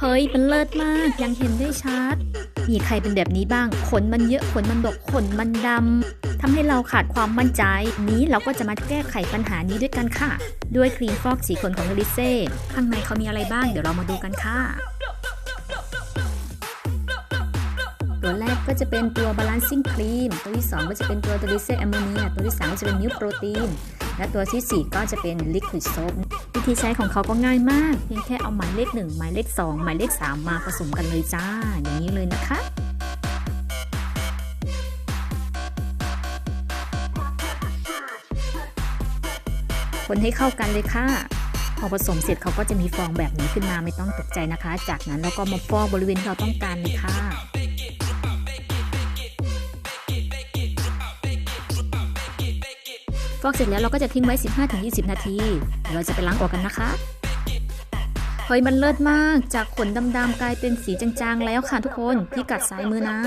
เฮ้ย มันเลิศมาก ยังเห็นได้ชัด มีใครเป็นแบบนี้บ้าง ขนมันเยอะ ขนมันดก ขนมันดำ ทำให้เราขาดความมั่นใจ นี้เราก็จะมาแก้ไขปัญหานี้ด้วยกันค่ะ ด้วยครีมฟอกสีขนของลิเซ่ ข้างในเขามีอะไรบ้าง เดี๋ยวเรามาดูกันค่ะ ตัวแรกก็จะเป็นตัว balancing cream ตัวที่ 2 ก็จะเป็นตัว d e l i c e ammonia ตัวที่ 3 ก็จะเป็น milk protein และตัวทีสี่ 4 ก็จะเป็น liquid soap วิธีใช้ของเขาก็ง่ายมาก เพียงแค่เอาหมายเลข 1 หมายเลข 2 หมายเลข 3 มาผสมกันเลยจ้า อย่างนี้เลยนะคะคนให้เข้ากันเลยค่ะพอผสมเสร็จเขาก็จะมีฟองแบบนี้ขึ้นมาไม่ต้องตกใจนะคะ จากนั้นเราก็มาฟอกบริเวณที่เราต้องการเลยค่ะ ฟอกเสร็จแล้วเราก็จะทิ้งไว้ 15-20 นาที เราจะไปล้างออกกันนะคะเฮ้ยมันเลิศมาก จากขนดำๆกลายเป็นสีจางๆแล้วค่ะทุกคนที่กัดซ้ายมือนะ